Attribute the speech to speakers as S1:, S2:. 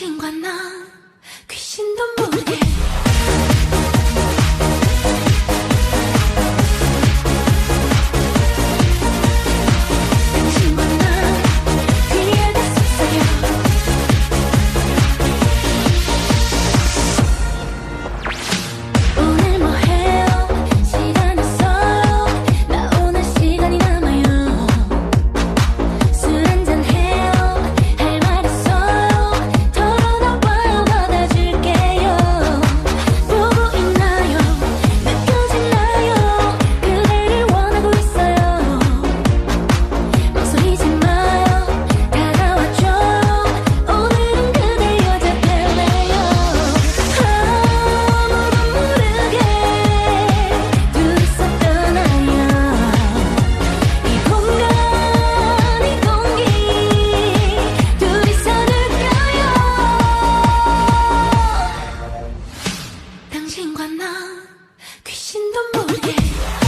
S1: 귀신과 나 귀신도 모르게 나 귀신도 모르게